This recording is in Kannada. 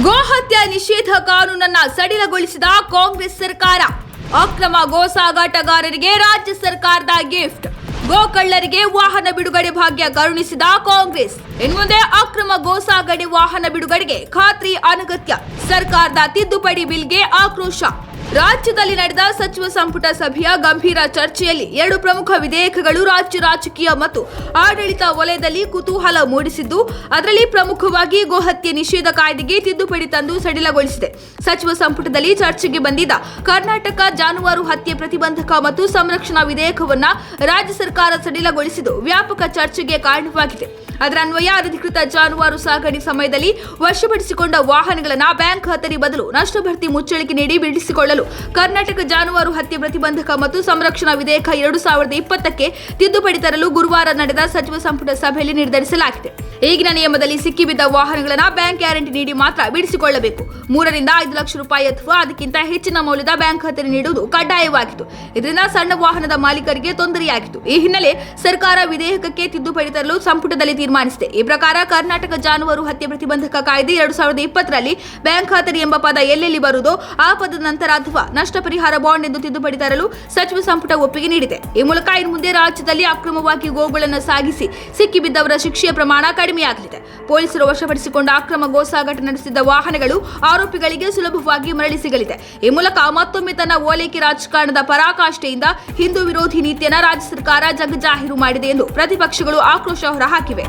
ಗೋಹತ್ಯೆ ನಿಷೇಧ ಕಾನೂನನ್ನ ಸಡಿಲಗೊಳಿಸಿದ ಕಾಂಗ್ರೆಸ್ ಸರ್ಕಾರ. ಅಕ್ರಮ ಗೋ ಸಾಗಾಟಗಾರರಿಗೆ ರಾಜ್ಯ ಸರ್ಕಾರದ ಗಿಫ್ಟ್. ಗೋಕಳ್ಳರಿಗೆ ವಾಹನ ಬಿಡುಗಡೆ ಭಾಗ್ಯ ಕರುಣಿಸಿದ ಕಾಂಗ್ರೆಸ್. ಇನ್ಮುಂದೆ ಅಕ್ರಮ ಗೋ ಸಾಗಣೆ ವಾಹನ ಬಿಡುಗಡೆಗೆ ಖಾತ್ರಿ ಅನಗತ್ಯ. ಸರ್ಕಾರದ ತಿದ್ದುಪಡಿ ಬಿಲ್ಗೆ ಆಕ್ರೋಶ. ರಾಜ್ಯದಲ್ಲಿ ನಡೆದ ಸಚಿವ ಸಂಪುಟ ಸಭೆಯ ಗಂಭೀರ ಚರ್ಚೆಯಲ್ಲಿ ಎರಡು ಪ್ರಮುಖ ವಿಧೇಯಕಗಳು ರಾಜ್ಯ ರಾಜಕೀಯ ಮತ್ತು ಆಡಳಿತ ವಲಯದಲ್ಲಿ ಕುತೂಹಲ ಮೂಡಿಸಿದ್ದು, ಅದರಲ್ಲಿ ಪ್ರಮುಖವಾಗಿ ಗೋಹತ್ಯೆ ನಿಷೇಧ ಕಾಯ್ದೆಗೆ ತಿದ್ದುಪಡಿ ತಂದು ಸಡಿಲಗೊಳಿಸಿದೆ. ಸಚಿವ ಸಂಪುಟದಲ್ಲಿ ಚರ್ಚೆಗೆ ಬಂದಿದ್ದ ಕರ್ನಾಟಕ ಜಾನುವಾರು ಹತ್ಯೆ ಪ್ರತಿಬಂಧಕ ಮತ್ತು ಸಂರಕ್ಷಣಾ ವಿಧೇಯಕವನ್ನ ರಾಜ್ಯ ಸರ್ಕಾರ ಸಡಿಲಗೊಳಿಸಿದ್ದು ವ್ಯಾಪಕ ಚರ್ಚೆಗೆ ಕಾರಣವಾಗಿದೆ. ಅದರ ಅನ್ವಯ ಅನಧಿಕೃತ ಜಾನುವಾರು ಸಾಗಣೆ ಸಮಯದಲ್ಲಿ ವಶಪಡಿಸಿಕೊಂಡ ವಾಹನಗಳನ್ನು ಬ್ಯಾಂಕ್ ಖಾತರಿ ಬದಲು ನಷ್ಟಭರ್ತಿ ಮುಚ್ಚಳಿಕೆ ನೀಡಿ ಬಿಡಿಸಿಕೊಳ್ಳಲು ಕರ್ನಾಟಕ ಜಾನುವಾರು ಹತ್ಯೆ ಪ್ರತಿಬಂಧಕ ಮತ್ತು ಸಂರಕ್ಷಣಾ ವಿಧೇಯಕ ಎರಡು ಸಾವಿರದ ಇಪ್ಪತ್ತಕ್ಕೆ ತಿದ್ದುಪಡಿ ತರಲು ಗುರುವಾರ ನಡೆದ ಸಚಿವ ಸಂಪುಟ ಸಭೆಯಲ್ಲಿ ನಿರ್ಧರಿಸಲಾಗಿದೆ. ಈಗಿನ ನಿಯಮದಲ್ಲಿ ಸಿಕ್ಕಿಬಿದ್ದ ವಾಹನಗಳನ್ನು ಬ್ಯಾಂಕ್ ಗ್ಯಾರಂಟಿ ನೀಡಿ ಮಾತ್ರ ಬಿಡಿಸಿಕೊಳ್ಳಬೇಕು. ಮೂರರಿಂದ ಐದು ಲಕ್ಷ ರೂಪಾಯಿ ಅಥವಾ ಅದಕ್ಕಿಂತ ಹೆಚ್ಚಿನ ಮೌಲ್ಯದ ಬ್ಯಾಂಕ್ ಖಾತೆ ನೀಡುವುದು ಕಡ್ಡಾಯವಾಗಿತ್ತು. ಇದರಿಂದ ಸಣ್ಣ ವಾಹನದ ಮಾಲೀಕರಿಗೆ ತೊಂದರೆಯಾಗಿತ್ತು. ಈ ಹಿನ್ನೆಲೆ ಸರ್ಕಾರ ವಿಧೇಯಕಕ್ಕೆ ತಿದ್ದುಪಡಿ ತರಲು ಸಂಪುಟದಲ್ಲಿ ತೀರ್ಮಾನಿಸಿದೆ. ಈ ಪ್ರಕಾರ ಕರ್ನಾಟಕ ಜಾನುವಾರು ಹತ್ಯೆ ಪ್ರತಿಬಂಧಕ ಕಾಯ್ದೆ ಎರಡು ಸಾವಿರದ ಇಪ್ಪತ್ತರಲ್ಲಿ ಬ್ಯಾಂಕ್ ಖಾತರಿ ಎಂಬ ಪದ ಎಲ್ಲೆಲ್ಲಿ ಬರುವುದೋ ಆ ಪದದ ನಂತರ ಅಥವಾ ನಷ್ಟ ಪರಿಹಾರ ಬಾಂಡ್ ಎಂದು ತಿದ್ದುಪಡಿ ತರಲು ಸಚಿವ ಸಂಪುಟ ಒಪ್ಪಿಗೆ ನೀಡಿದೆ. ಈ ಮೂಲಕ ಇನ್ನು ಮುಂದೆ ರಾಜ್ಯದಲ್ಲಿ ಅಕ್ರಮವಾಗಿ ಗೋಗಳನ್ನು ಸಾಗಿಸಿ ಸಿಕ್ಕಿಬಿದ್ದವರ ಶಿಕ್ಷೆಯ ಪ್ರಮಾಣ ಕಡಿಮೆಯಾಗಲಿದೆ. ಪೊಲೀಸರು ವಶಪಡಿಸಿಕೊಂಡ ಅಕ್ರಮ ಗೋ ಸಾಗಾಟ ನಡೆಸಿದ್ದ ವಾಹನಗಳು ಆರೋಪಿಗಳಿಗೆ ಸುಲಭವಾಗಿ ಮರಳಿ ಸಿಗಲಿದೆ. ಈ ಮೂಲಕ ಮತ್ತೊಮ್ಮೆ ತನ್ನ ಓಲೈಕೆ ರಾಜಕಾರಣದ ಪರಾಕಾಷ್ಠೆಯಿಂದ ಹಿಂದೂ ವಿರೋಧಿ ನೀತಿಯನ್ನು ರಾಜ್ಯ ಸರ್ಕಾರ ಜಗಜಾಹೀರು ಮಾಡಿದೆ ಎಂದು ಪ್ರತಿಪಕ್ಷಗಳು ಆಕ್ರೋಶ ಹೊರಹಾಕಿವೆ.